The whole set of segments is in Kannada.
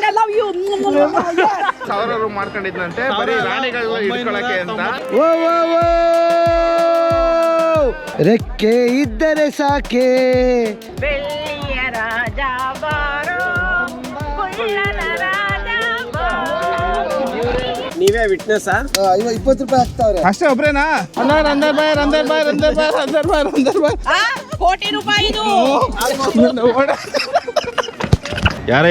I love you. ಸಾವಿರ ರೂಮ್ ಮಾಡ್ಕೊಂಡಿದ್ನಂತೆ ಬರೀ ರಾಣಿಗಳು ಇಟ್ಕೊಳಕ್ಕೆ ಅಂತ ಓ ಓ ಓ ರೆಕ್ಕೆ ಇದ್ದರೆ ಸಾಕೆ? ಬೆಳ್ಳಿಯ ರಾಜ ಬಾರೋ ಕುಳ್ಳನ ರಾಜ ಬಾರೋ. ನೀವೇ ವಿಟ್ನೆಸ್ ಇಪ್ಪತ್ತು ರೂಪಾಯಿ ಹಾಕ್ತಾವ್ರೆ. ಅಷ್ಟೇ ಒಬ್ರೇನಾ? ಅಣ್ಣ ಅಂದರ್ ಬಾಯ್ ಅಂದರ್ ಬಾಯ್ ಅಂದರ್ ಬಾಯ್ ಅಂದರ್ ಬಾಯ್ ಅಂದರ್ ಬಾಯ್. ಆ, ಕೋಟಿ ರೂಪಾಯಿ ಇದು. ಯಾರೇ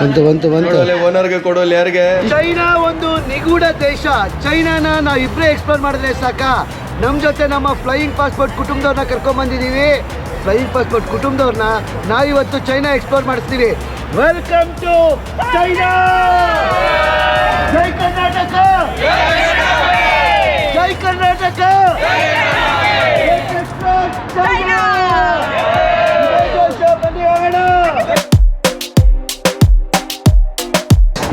ಬಂತು ಬಂತು ಬಂತು. ಓನರ್ಗೆ ಕೊಡೋಲ್ಲ ಯಾರಿಗೆ? ಚೈನಾ ಒಂದು ನಿಗೂಢ ದೇಶ. ಚೈನಾನ ನಾವು ಇಬ್ಬರೇ ಎಕ್ಸ್ಪ್ಲೋರ್ ಮಾಡಿದ್ರೆ ಸಾಕ? ನಮ್ಮ ಜೊತೆ ನಮ್ಮ ಫ್ಲೈಯಿಂಗ್ ಪಾಸ್ಪೋರ್ಟ್ ಕುಟುಂಬದವ್ರನ್ನ ಕರ್ಕೊಂಡ್ ಬಂದಿದ್ದೀವಿ ಫ್ಲೈಯಿಂಗ್ ಪಾಸ್ಪೋರ್ಟ್ ಕುಟುಂಬದವ್ರನ್ನ ನಾವಿವತ್ತು ಚೈನಾ ಎಕ್ಸ್ಪ್ಲೋರ್ ಮಾಡಿಸ್ತೀವಿ. Welcome to China! ಜೈ ಕರ್ನಾಟಕ! ಜೈ ಕರ್ನಾಟಕ!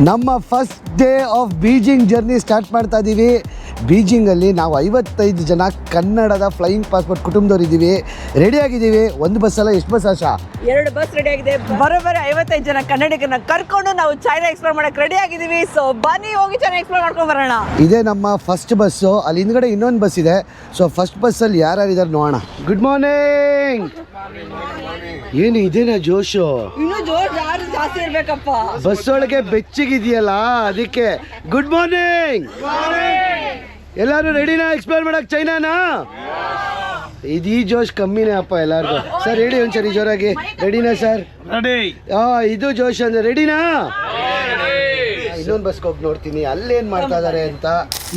ನಮ್ಮ first day of Beijing journey start ಮಾಡ್ತಾ ಇದ್ದೀವಿ ಬೀಜಿಂಗಲ್ಲಿ ನಾವು ಐವತ್ತೈದು ಜನ ಕನ್ನಡದ ಫ್ಲೈಯಿಂಗ್ ಪಾಸ್ಪೋರ್ಟ್ ಕುಟುಂಬದವ್ರು ಇದ್ದೀವಿ ರೆಡಿ ಆಗಿದ್ದೀವಿ? ಒಂದು ಬಸ್ ಅಲ್ಲ ಎಷ್ಟು ಬಸ್ ಆಶಾ? ಎರಡು ಬಸ್ ರೆಡಿ ಆಗಿದೆ. ಬರೋಬ್ಬರಿ ಐವತ್ತೈದು ಜನ ಕನ್ನಡಿಗರನ್ನ ಕರ್ಕೊಂಡು ನಾವು ಚೈನಾ ಎಕ್ಸ್ಪ್ಲೋರ್ ಮಾಡಕ್ಕೆ ರೆಡಿ ಆಗಿದ್ದೀವಿ. ಸೊ ಬನ್ನಿ ಹೋಗಿ ಚೈನಾ ಎಕ್ಸ್ಪ್ಲೋರ್ ಮಾಡ್ಕೊಂಡು ಬರೋಣ. ಇದೇ ನಮ್ಮ ಫಸ್ಟ್ ಬಸ್ಸು ಅಲ್ಲಿ ಹಿಂದ್ಗಡೆ ಇನ್ನೊಂದು ಬಸ್ ಇದೆ. ಸೊ ಫಸ್ಟ್ ಬಸ್ಸಲ್ಲಿ ಯಾರ್ಯಾರು ಇದ್ದಾರೆ ನೋಡೋಣ. ಗುಡ್ ಮಾರ್ನಿಂಗ್ ಏನು ಇದೇನಾ ಜೋಶು? ಇನ್ನು ಜೋರ್ ಜಾಸ್ತಿ ಇರ್ಬೇಕಪ್ಪ. ಬಸ್ ಒಳಗೆ ಬೆಚ್ಚಗಿದೆಯಲ್ಲ ಅದಕ್ಕೆ ಗುಡ್ ಮಾರ್ನಿಂಗ್ ಎಲ್ಲರೂ ರೆಡಿನಾ ಎಕ್ಸ್ಪ್ಲೋರ್ ಮಾಡಕ್ ಚೈನಾನಾ? ಇದು ಈ ಜೋಶ್ ಕಮ್ಮಿನೇ ಅಪ್ಪ ಎಲ್ಲಾರ್ಗು. ಸರ್ ಹೇಳಿ ಒಂದ್ಸರಿ ಜೋರಾಗಿ. ರೆಡಿನಾ ಸರ್ ಆ ಇದು ಜೋಶ್ ಅಂದ್ರೆ ರೆಡಿನಾ ಇನ್ನೊಂದು ಬಸ್ಗೆ ಹೋಗಿ ನೋಡ್ತೀನಿ. ಅಲ್ಲೇನು ಮಾಡ್ತಾ ಇದಾರೆ ಅಂತ.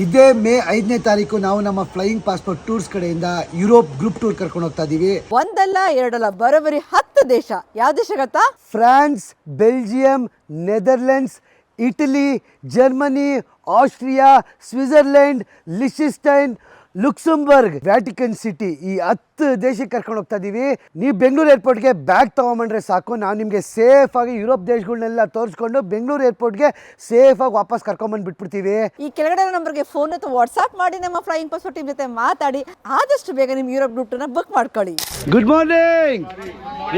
ಇದೇ ಮೇ ಐದನೇ ತಾರೀಕು ನಾವು ನಮ್ಮ ಫ್ಲೈಯಿಂಗ್ ಪಾಸ್ಪೋರ್ಟ್ ಟೂರ್ಸ್ ಕಡೆಯಿಂದ ಯುರೋಪ್ ಗ್ರೂಪ್ ಟೂರ್ ಕರ್ಕೊಂಡು ಹೋಗ್ತಾ ಇದೀವಿ. ಒಂದಲ್ಲ ಎರಡಲ್ಲ ಬರೋಬರಿ ಹತ್ತು ದೇಶ. ಯಾವ ದೇಶ ಗೊತ್ತಾ? France Belgium Netherlands Italy Germany Austria Switzerland Liechtenstein Luxembourg Vatican City ಈ ಹತ್ತು ದೇಶಕ್ಕೆ ಕರ್ಕೊಂಡು ಹೋಗ್ತಾ ಇದೀವಿ. ನೀವು ಬೆಂಗಳೂರು ಏರ್ಪೋರ್ಟ್ಗೆ ಬ್ಯಾಗ್ ತೊಗೊಂಬಂಡ್ರೆ ಸಾಕು. ನಾವು ನಿಮಗೆ ಸೇಫ್ ಆಗಿ ಯುರೋಪ್ ದೇಶಗಳನ್ನೆಲ್ಲ ತೋರಿಸ್ಕೊಂಡು ಬೆಂಗಳೂರು ಏರ್ಪೋರ್ಟ್ಗೆ ಸೇಫ್ ಆಗಿ ವಾಪಸ್ ಕರ್ಕೊಂಡ್ಬಂದು ಬಿಟ್ಬಿಡ್ತೀವಿ. ಈ ಕೆಳಗಡೆ ನಂಬರ್ಗೆ ಫೋನ್ ಅಥವಾ ವಾಟ್ಸ್ಆಪ್ ಮಾಡಿ ನಮ್ಮ ಫ್ಲೈಯಿಂಗ್ ಪಾಸ್ಪೋರ್ಟ್ ಟೀಮ್ ಜೊತೆ ಮಾತಾಡಿ. ಆದಷ್ಟು ಬೇಗ ನಿಮ್ಮ ಯುರೋಪ್ ರೂಟನ್ನ ಬುಕ್ ಮಾಡ್ಕೊಳ್ಳಿ. ಗುಡ್ ಮಾರ್ನಿಂಗ್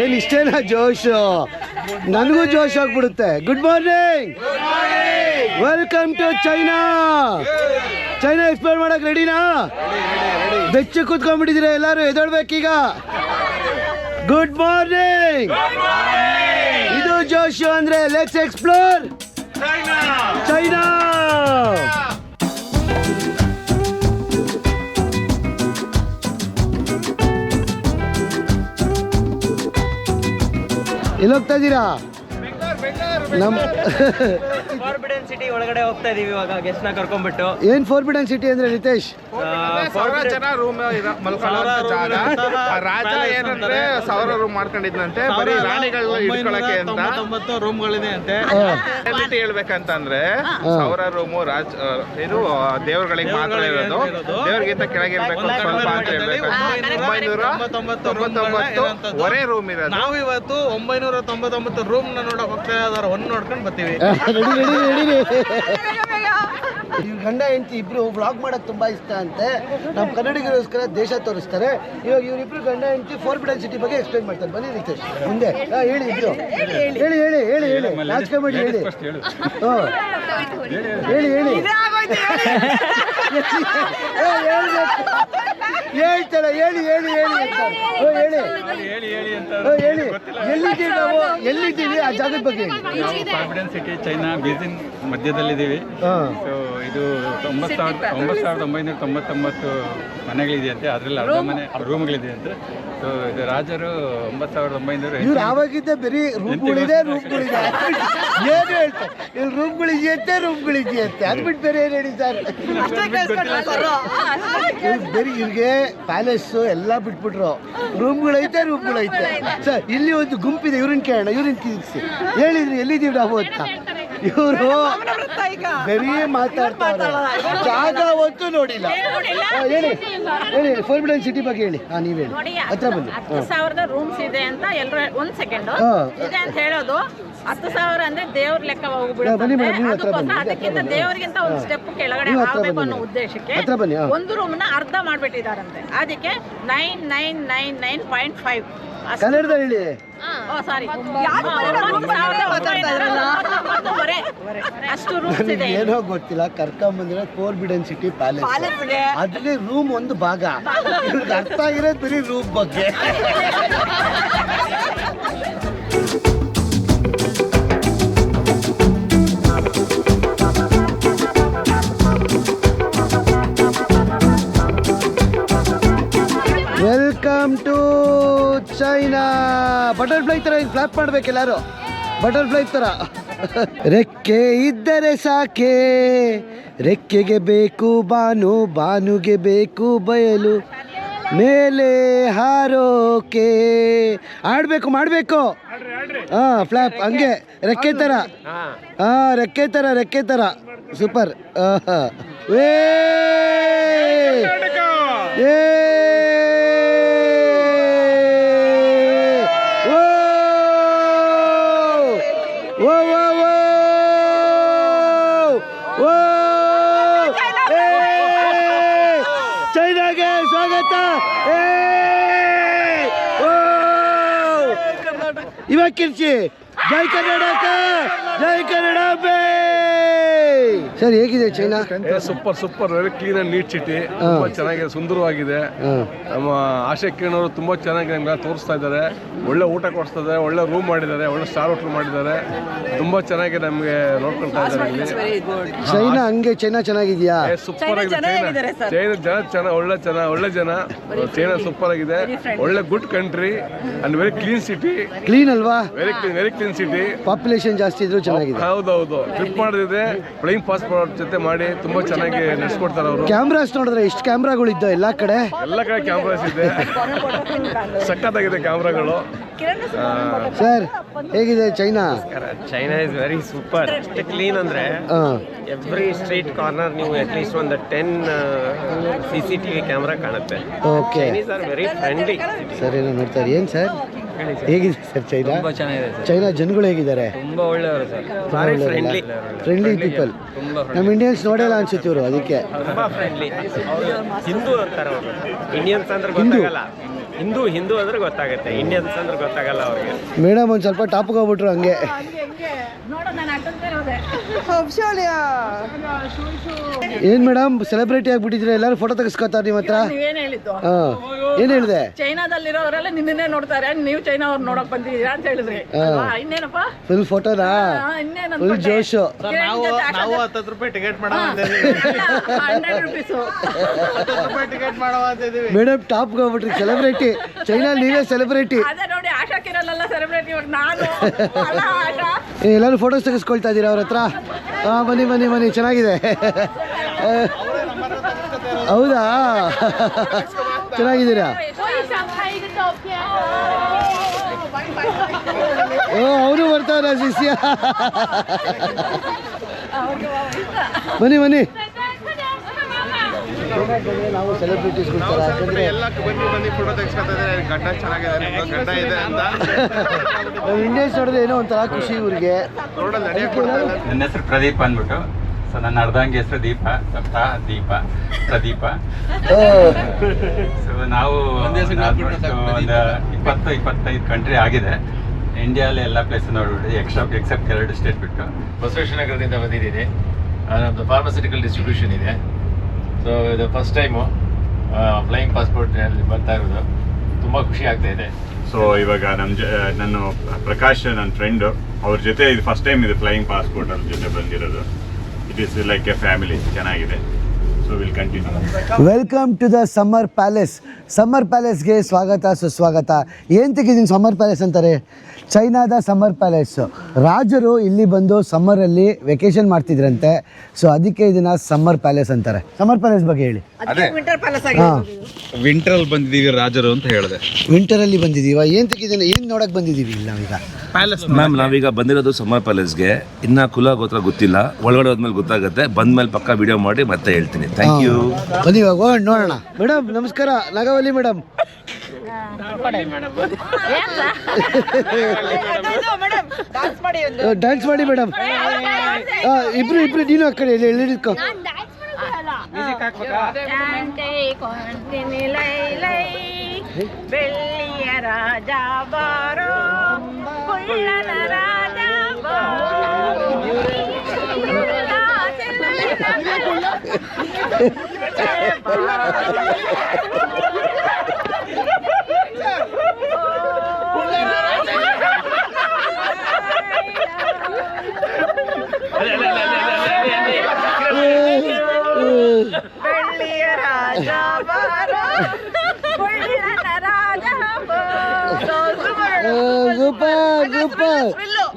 ಏನು ಇಷ್ಟೇನಾ ಜೋಶು? ನನಗೂ ಜೋಶ್ ಆಗ್ಬಿಡುತ್ತೆ. Good morning welcome to China China explore ಮಾಡಕ್ ರೆಡಿನಾ ಬೆಚ್ಚ ಕೂತ್ಕೊಂಡ್ಬಿಟ್ಟಿದ್ದೀರಾ ಎಲ್ಲರೂ? ಎದೊಳ್ಬೇಕೀಗ ಗುಡ್ ಮಾರ್ನಿಂಗ್ ಇದು ಜೋಶು ಅಂದ್ರೆ ಲೆಟ್ಸ್ ಎಕ್ಸ್ಪ್ಲೋರ್ ಚೈನಾ ಎಲ್ಲೋಗ್ತಾ ಇದ್ದೀರಾ? ನಮ್ಮ ಫಾರ್ಬಿಡನ್ ಸಿಟಿ ಒಳಗಡೆ ಹೋಗ್ತಾ ಇದೀವಿ ಇವಾಗ ಗೆಸ್ಟ್ನ ಕರ್ಕೊಂಡ್ಬಿಟ್ಟು. ಏನ್ ಫೋರ್ಬಿಡನ್ ಸಿಟಿ ಅಂದ್ರೆ ನಿತೇಶ್? ಸಾವಿರ ಜನ ರೂಮ್ ಮಲ್ಕೊಳ್ಳೋ ಜಾಗ. ಆ ರಾಜ ಏನಂದ್ರೆ ಸಾವಿರ ರೂಮ್ ಮಾಡ್ಕೊಂಡಿದ್ನಂತೆ ಬರೀ ರಾಣಿಗಳು ಇಟ್ಕೊಳಕ್ಕೆ ಅಂತ. ತೊಂಬತ್ತು ರೂಮ್ಗಳಿದೆ ಅಂತೆ. reality ಹೇಳ್ಬೇಕಂತಂದ್ರೆ ಸಾವಿರ ರೂಮು ರಾಜ್ ಇದು ದೇವ್ರಗಳಿಗೆ ಮಾತ್ರ ಇರೋದು. ದೇವ್ರಿಗಿಂತ ಕೆಳಗಿರ್ಬೇಕು ಒಂದ್ ಸ್ವಲ್ಪ ಅಂತ ಹೇಳ್ಬೇಕು. ಒಂಬೈನೂರ ತೊಂಬತ್ತೊಂಬತ್ತು ಒರೇ ರೂಮ್ ಇರೋದು. ನಾವು ಇವತ್ತು ಒಂಬೈನೂರ ತೊಂಬತ್ತೊಂಬತ್ತು ರೂಮ್ನ ನೋಡಕ್ ಒಂದ್ ನೋಡ್ಕೊಂಡು ಬರ್ತೀವಿ ಇವ್ರ ಗಂಡ ಹೆಂಡತಿ ಇಬ್ರು ಬ್ಲಾಗ್ ಮಾಡಕ್ ತುಂಬಾ ಇಷ್ಟ ಅಂತೆ ನಮ್ಮ ಕನ್ನಡಿಗರಿಗೋಸ್ಕರ ದೇಶ ತೋರಿಸ್ತಾರೆ ಇವಾಗ ಇವರಿಬ್ರು ಗಂಡ ಹೆಂಡತಿ ಫೋರ್ಬಿಡನ್ ಸಿಟಿ ಬಗ್ಗೆ ಎಕ್ಸ್ಪ್ಲೈನ್ ಮಾಡ್ತಾರೆ ಬನ್ನಿ ನಿತೇಶ್ ಮುಂದೆ ಹಾ, ಹೇಳಿ ಇಬ್ರು ಹೇಳಿ ಹೇಳಿ ಹೇಳಿ ಹೇಳಿ ನಾಚಿಕೆ ಮಾಡಿ ಹೇಳಿ ಹೇಳಿ ಹೇಳಿ ಹೇಳಿ ಏ, ಹೇಳ್ಬೇಕು. ಹೇಳ್ತಾಳೆ ಹೇಳಿ ಹೇಳಿ ಹೇಳಿ ಅಂತ. ಓ, ಹೇಳಿ. ಓ, ಹೇಳಿ. ಎಲ್ಲಿದ್ದೀವಿ ನಾವು? ಎಲ್ಲಿದ್ದೀವಿ? ಆ ಜಾಗದ ಬಗ್ಗೆ ಹೇಳಿ. ಕಾನ್ಫಿಡೆನ್ಸ್ ಸಿಟಿ ಚೈನಾ ಬೀಜಿಂಗ್ ಮಧ್ಯದಲ್ಲಿದ್ದೀವಿ. ಸೊ ಇದು ತೊಂಬತ್ತು ಸಾವಿರದ ಒಂಬತ್ತು ಸಾವಿರದ ಒಂಬೈನೂರ ತೊಂಬತ್ತೊಂಬತ್ತು ಮನೆಗಳಿದೆಯಂತೆ. ಅದರಲ್ಲಿ ಅರ್ಧ ಮನೆ ರೂಮ್ಗಳಿದೆಯಂತೆ. ಸೊ ಇದು ರಾಜರು ಒಂಬತ್ತು ಸಾವಿರದ ಒಂಬೈನೂರ ಇವ್ರು ಆವಾಗಿದ್ದ ಬರೀ ರೂಮ್ಗಳಿದೆ ರೂಮ್ಗಳಿದೆ. ಏನು ಹೇಳ್ತಾರೆ ಇಲ್ಲಿ ರೂಮ್ಗಳಿದೆಯಂತೆ ರೂಮ್ಗಳಿದೆಯಂತೆ. ಅದು ಬಿಟ್ಟು ಬೇರೆ ಏನು ಹೇಳಿ ಸರ್? ಬೇರೆ ಬರೀ ಇವ್ರಿಗೆ ಪ್ಯಾಲೇಸು ಎಲ್ಲ ಬಿಟ್ಬಿಟ್ರು. ರೂಮ್ಗಳೈತೆ ರೂಮ್ಗಳೈತೆ. ಸರ್ ಇಲ್ಲಿ ಒಂದು ಗುಂಪಿದೆ. ಇವ್ರನ್ನ ಕೇಳೋಣ ಇವ್ರನ್ನ ತಿಳಿಸಿ ಹೇಳಿದ್ರಿ ಎಲ್ಲಿದ್ದೀವಿ ನಾವು ಅಂತ. ಇವರು ಬರೀ ಮಾತಾಡ್ತಾರೆ ಜಾಗ ಒತ್ತು ನೋಡಿಲ್ಲ. ಹೇಳಿ. ಹೇಳಿ. ಫೋರ್ಬಿಡನ್ ಸಿಟಿ ಬಗ್ಗೆ ಹೇಳಿ. ಹಾ ನೀವು ಹೇಳಿ. ನೋಡಿ ಹತ್ರ ಬನ್ನಿ. ಹತ್ತು ಸಾವಿರದ ರೂಮ್ಸ್ ಇದೆ ಅಂತ ಎಲ್ರು ಒಂದ್ ಸೆಕೆಂಡ್. ಇದೆ ಅಂತ ಹೇಳೋದು. ಹತ್ತು ಸಾವಿರ ಅಂದ್ರೆ ದೇವ್ರ ಲೆಕ್ಕ ಹೋಗ್ಬಿಡುತ್ತೆ ಅದಕ್ಕಿಂತ. ದೇವರಿಗಿಂತ ಒಂದು. ಸ್ಟೆಪ್ ಕೆಳಗಡೆ ಆಗ್ಬೇಕು ಅನ್ನೋ ಉದ್ದೇಶಕ್ಕೆ. ಒಂದು ರೂಮ್ನ ಅರ್ಧ ಮಾಡ್ಬಿಟ್ಟಿದಾರಂತೆ ಅದಕ್ಕೆ nine nine nine nine point five ಕನ್ನಡದಲ್ಲಿ ಹೇಳಿ. ಓ ಸಾರಿ ಯಾರು ಬರೋಲ್ಲ? ರೂಮ್ ಬಗ್ಗೆ ಮಾತಾಡ್ತಾ ಇದ್ರಲ್ಲ? ಅಷ್ಟು ರೂಮ್ಸ್ ನನಗೆ ಇದೆ. ಏನೋ ಗೊತ್ತಿಲ್ಲ ಕರ್ಕೊಂಬಂದಿರೋ ಫೋರ್ಬಿಡನ್ ಸಿಟಿ ಪ್ಯಾಲೇಸ್ ಅದ್ರಲ್ಲಿ ರೂಮ್ ಒಂದು ಭಾಗ. ಇವ್ರಿಗೆ ಅರ್ಥ ಆಗಿರೋದು ಬರೀ ರೂಮ್ ಬಗ್ಗೆ. ವೆಲ್ಕಮ್ ಚೈನಾ ಬಟರ್ಫ್ಲೈ ತರ ಫ್ಲಾಪ್ ಮಾಡ್ಬೇಕು ಎಲ್ಲರೂ? ಬಟರ್ಫ್ಲೈ ತರ. ರೆಕ್ಕೆ ಇದ್ದರೆ ಸಾಕೆ. ರೆಕ್ಕೆಗೆ ಬೇಕು ಬಾನು, ಬಾನುಗೆ ಬೇಕು ಬಯಲು. ಮೇಲೆ ಹಾರೋಕೆ. ಆಡ್ಬೇಕು, ಮಾಡಬೇಕು. ಹಾ ಫ್ಲಾಪ್ ಹಂಗೆ. ರೆಕ್ಕೆ ತರ. ಹಾ, ರೆಕ್ಕೆ ತರ ರೆಕ್ಕೆ ತರ. ಸೂಪರ್ ಏ ಏ ಓ ಓ ಓ ಓ ಚೈನಾಗೆ ಸ್ವಾಗತ! ಇವಾಗ ಕಿರ್ಚಿ ಜೈ ಕರ್ನಾಟಕ ಜೈ ಕನ್ನಡ ಸರ್ ಹೇಗಿದೆ China super super very clean and neat city ತುಂಬಾ ಚೆನ್ನಾಗಿದೆ ಸುಂದರವಾಗಿದೆ. ನಮ್ಮ ಆಶೆ ಕಿರಣವರು ತುಂಬಾ ಚೆನ್ನಾಗಿ ನಮ್ಗೆ ತೋರಿಸ್ತಾ ಇದ್ದಾರೆ. ಒಳ್ಳೆ ಊಟ ಕೊಡಿಸ್ತಾರೆ ಒಳ್ಳೆ ರೂಮ್ ಮಾಡಿದ್ದಾರೆ ಒಳ್ಳೆ ಸ್ಟಾರ್ ಹೋಟ್ಲ್ ಮಾಡಿದ್ದಾರೆ. ತುಂಬಾ ಚೆನ್ನಾಗಿ ನಮಗೆ ನೋಡ್ಕೊಳ್ತಾ ಇದ್ದಾರೆ ಇಲ್ಲಿ. ಚೈನಾ ಹಂಗೆ ಚೈನಾ ಚೆನ್ನಾಗಿದ್ಯಾ? ಸೂಪರ್ ಆಗಿದೆ. ಚೈನಾ ಚೈನಾ ಜನ ಚೆನ್ನಾಗಿ ಒಳ್ಳೆ ಜನ ಒಳ್ಳೆ ಜನ. ಚೈನಾ ಸೂಪರ್ ಆಗಿದೆ. ಒಳ್ಳೆ good country and very clean city clean ಅಲ್ವಾ? Very clean very clean city population ಜಾಸ್ತಿ ಇದ್ರು ಚೆನ್ನಾಗಿದೆ. ಹೌದೌದು ಟ್ರಿಪ್ ಮಾಡಿದ್ರೆ ಪ್ಲೇನ್ ಪಾಸ್ಪೋರ್ಟ್ ಜೊತೆ ಮಾಡಿ ತುಂಬಾ ಚೆನ್ನಾಗಿ ನಡೆಸ್ಕೊಡ್ತಾರೆ ಅವರು. ಕ್ಯಾಮ್ರಾಸ್ ನೋಡಿದ್ರೆ ಇಷ್ಟು ಕ್ಯಾಮ್ರಾಗಳು ಇದ್ದ ಎಲ್ಲಾ ಕಡೆ? ಎಲ್ಲ ಕಡೆ ಕ್ಯಾಮ್ರಾಸ್ ಇದೆ. ಸಕ್ಕತ್ತಾಗಿದೆ ಕ್ಯಾಮ್ರಾಗಳು ಸರ್ ಹೇಗಿದೆ China? China is very super ಅಷ್ಟು ಕ್ಲೀನ್ ಅಂದ್ರೆ ಹಾ ಎವ್ರಿ ಸ್ಟ್ರೀಟ್ ಕಾರ್ನರ್ ನೀವು ಅಟ್ಲೀಸ್ಟ್ ಒಂದು ten C C T V camera ಕಾಣುತ್ತೆ okay Chinese are very friendly sir ಏನೋ ನೋಡ್ತಾರೆ ಏನು ಸರ್? ಹೇಗಿದೆ ಸರ್ ಚೈನಾ? ಚೈನಾ ಜನಗಳು ಹೇಗಿದ್ದಾರೆ? ತುಂಬಾ ಒಳ್ಳೆಯವರು ಸರ್. ಫ್ರೆಂಡ್ಲಿ ಫ್ರೆಂಡ್ಲಿ ಪೀಪಲ್ ನಮ್ಮ ಇಂಡಿಯನ್ಸ್ ನೋಡಲ್ಲ ಅನ್ಸುತ್ತೆ ಇವರು ಅದಕ್ಕೆ. ತುಂಬಾ ಫ್ರೆಂಡ್ಲಿ ಹಿಂದೂ ಅಂತಾರೆ ಅವರು. ಇಂಡಿಯನ್ಸ್ ಅಂದ್ರೆ ಗೊತ್ತಾಗಲ್ಲ. ಹಿಂದೂ ಹಿಂದೂ ಅಂದ್ರೆ ಗೊತ್ತಾಗುತ್ತೆ ಇಂಡಿಯನ್ಸ್ ಅಂದ್ರೆ ಗೊತ್ತಾಗಲ್ಲ ಅವ್ರಿಗೆ. ಮೇಡಮ್ ಒಂದ್ ಸ್ವಲ್ಪ ಟಾಪ್ ಹೋಗ್ಬಿಟ್ರು ಹಂಗೆ. ಏನ್ ಮೇಡಮ್ ಸೆಲೆಬ್ರಿಟಿ ಆಗ್ಬಿಟ್ಟಿದ್ರೆ ಎಲ್ಲರೂ ಫೋಟೋ ತೆಗಿಸ್ಕೊತಾರ ನಿಮ್ಮ ಹತ್ರ? ನೀವೇನ್ ಹೇಳಿದ್ದು? ಹಾ ಏನ್ ಹೇಳಿದೆ? ಚೈನಾದಲ್ಲಿರೋರೆಲ್ಲ ನಿನ್ನೇ ನೋಡ್ತಾರೆ ನೀವು ಚೈನಾ ಅವ್ರು ನೋಡಕ್ ಬಂದಿದ್ದೀರಾ ಅಂತ ಹೇಳಿದ್ರಿ. ಅಲ್ವಾ? ಇನ್ನೇನಪ್ಪ? ಫುಲ್ ಫೋಟೋನಾ ಇನ್ನೇನ್ ಫುಲ್ ಅನ್ಕೊಂಡೆ? ಜೋಶು. ನಾವು ನಾವು. ಹತ್ತತ್ತು ರೂಪಾಯಿ ಟಿಕೆಟ್ ಮಾಡೋ ರುಪೀಸು. ಹತ್ತತ್ತು ರೂಪಾಯಿ ಟಿಕೆಟ್ ಮಾಡೋ ಅಂತಿದ್ದೀವಿ ಮೇಡಮ್ ಟಾಪ್ಗೆ ಹೋಗ್ಬಿಟ್ರಿ ಸೆಲೆಬ್ರಿಟಿ ಚೈನಾ ನೀವೇ ಸೆಲೆಬ್ರಿಟಿ ಅದೇ ನೋಡಿ ಆಶಾ ಕಿರಲ್ಲ ಸೆಲೆಬ್ರಿಟಿ ಇವಾಗ ನಾನು. ಅಲ್ಲ ಆಶಾ. ಎಲ್ಲರೂ ಫೋಟೋಸ್ ತೆಗೆಸ್ಕೊಳ್ತಾ ಇದ್ದೀರಾ ಅವ್ರ ಹತ್ರ? ಹಾಂ ಬನ್ನಿ ಬನ್ನಿ ಬನ್ನಿ ಚೆನ್ನಾಗಿದೆ. ಹೌದಾ? ಚೆನ್ನಾಗಿದ್ದೀರಾ? ಓ ಅವರು ಬರ್ತಾರ ಶಿಷ್ಯ. ಬನ್ನಿ ಬನ್ನಿ. ನಾವು ಸೆಲೆಬ್ರಿಟೀಸ್ ಯಾಕಂದ್ರೆ ಎಲ್ಲ ಬನ್ನಿ ಬನ್ನಿ ಫೋಟೋ ತೆಗಿಸ್ಕೊತಾ ಇದ್ದಾರೆ. ಗಡ್ಡ ಚೆನ್ನಾಗಿದೆ ಗಡ್ಡ ಇದೆ ಅಂತ. ನಾವು ಇಂಡಿಯನ್ಸ್ ನೋಡಿದ್ರೆ ಏನೋ ಒಂಥರ ಖುಷಿ ಇವ್ರಿಗೆ. ರೋಡಲ್ಲಿ ನಡೆಯಕ್ಕೆ ಕೊಡ್ತಾ ಇಲ್ಲ ನನ್ನ ಹೆಸರು ಪ್ರದೀಪ್ ಅಂದ್ಬಿಟ್ಟು. ಸೊ ನನ್ನ ಅರ್ಧಾಂಗಿ ಹೆಸರು ದೀಪ ಸಪ್ತ ದೀಪ ಪ್ರದೀಪ. ಸೊ ನಾವು ಒಂದು ಇಪ್ಪತ್ತು ಇಪ್ಪತ್ತೈದು ಕಂಟ್ರಿ ಆಗಿದೆ. ಇಂಡಿಯಾಲಿ ಎಲ್ಲ ಪ್ಲೇಸ್ ನೋಡ್ಬಿಟ್ಟು ಎಕ್ಸೆಪ್ಟ್ ಎಕ್ಸೆಪ್ಟ್ ಎರಡು ಸ್ಟೇಟ್ ಬಿಟ್ಟು. ಬಸವೇಶ್ವರ ನಗರದಿಂದ ಬಂದಿದ್ದೀನಿ. ನಮ್ಮದು ಫಾರ್ಮಸ್ಯೂಟಿಕಲ್ ಡಿಸ್ಟ್ರಿಬ್ಯೂಷನ್ ಇದೆ. ಸೊ ಇದು ಫಸ್ಟ್ ಟೈಮು ಫ್ಲೈಯಿಂಗ್ ಪಾಸ್ಪೋರ್ಟ್ ಬರ್ತಾ ಇರೋದು. ತುಂಬ ಖುಷಿ ಆಗ್ತಾ ಇದೆ. ಸೊ ಇವಾಗ ನಮ್ಮ ಜ ನನ್ನ ಪ್ರಕಾಶ್ ನನ್ನ ಫ್ರೆಂಡು ಅವ್ರ ಜೊತೆ ಇದು ಫಸ್ಟ್ ಟೈಮ್ ಇದು ಫ್ಲೈಯಿಂಗ್ ಪಾಸ್ಪೋರ್ಟ್ ಅವ್ರ ಜೊತೆ ಬಂದಿರೋದು. It is like a family ಚೆನ್ನಾಗಿದೆ. So will continue welcome to the summer palace summer ಪ್ಯಾಲೇಸ್ಗೆ ಸ್ವಾಗತ ಸುಸ್ವಾಗತ. ಏನು ತೆಗಿದ್ದೀನಿ ಸಮ್ಮರ್ ಪ್ಯಾಲೇಸ್ ಅಂತಾರೆ? ಚೈನಾದ ಸಮ್ಮರ್ ಪ್ಯಾಲೇಸು. ರಾಜರು ಇಲ್ಲಿ ಬಂದು ಸಮ್ಮರಲ್ಲಿ ವೆಕೇಶನ್ ಮಾಡ್ತಿದ್ರಂತೆ. ಸೊ ಅದಕ್ಕೆ ಇದನ್ನ ಸಮ್ಮರ್ ಪ್ಯಾಲೇಸ್ ಅಂತಾರೆ. ಸಮ್ಮರ್ ಪ್ಯಾಲೇಸ್ ಬಗ್ಗೆ ಹೇಳಿ. ವಿಂಟರ್ ಅಲ್ಲಿ ಹಾಂ. ವಿಂಟರ್ ಬಂದಿದೀವಿ ರಾಜರು ಅಂತ ಹೇಳಿದೆ. ವಿಂಟರಲ್ಲಿ ಬಂದಿದ್ದೀವ? ಏನು ತೆಗಿದೀನಿ ಏನು ನೋಡಕ್ಕೆ ಬಂದಿದ್ದೀವಿ ಇಲ್ಲಿ ನಾವೀಗ? ಮ್ಯಾಮ್ ನಾವೀಗ ಬಂದಿರೋದು ಸಮ್ಮರ್ ಪ್ಯಾಲೇಸ್ಗೆ. ಇನ್ನ ಕುಲ ಗೋತ್ರ ಗೊತ್ತಿಲ್ಲ. ಒಳಗಡೆ ಹೋದ್ಮೇಲೆ ಗೊತ್ತಾಗುತ್ತೆ. ಬಂದ್ಮೇಲೆ ಪಕ್ಕ ವಿಡಿಯೋ ಮಾಡಿ ಮತ್ತೆ ಹೇಳ್ತೀನಿ. ಥ್ಯಾಂಕ್ ಯು ಬನ್ನಿ ಇವಾಗ ಹೋಗೋಣ ನೋಡೋಣ. ಮೇಡಮ್ ನಮಸ್ಕಾರ. ನಾಗಾವಲ್ಲಿ ಮೇಡಮ್ ಡ್ಯಾನ್ಸ್ ಮಾಡಿ ಮೇಡಮ್ ಇಬ್ರು ಇಬ್ರು ನೀನು ಆ ಕಡೆ ಎಲ್ಲಿ ಹಿಡ್ಕೊ ಬೆಳ್ಳಿಯ ರಾಜ ಬಾರೋ. ಕುಳ್ಳನ ರಾಜ ಬಾರೋ.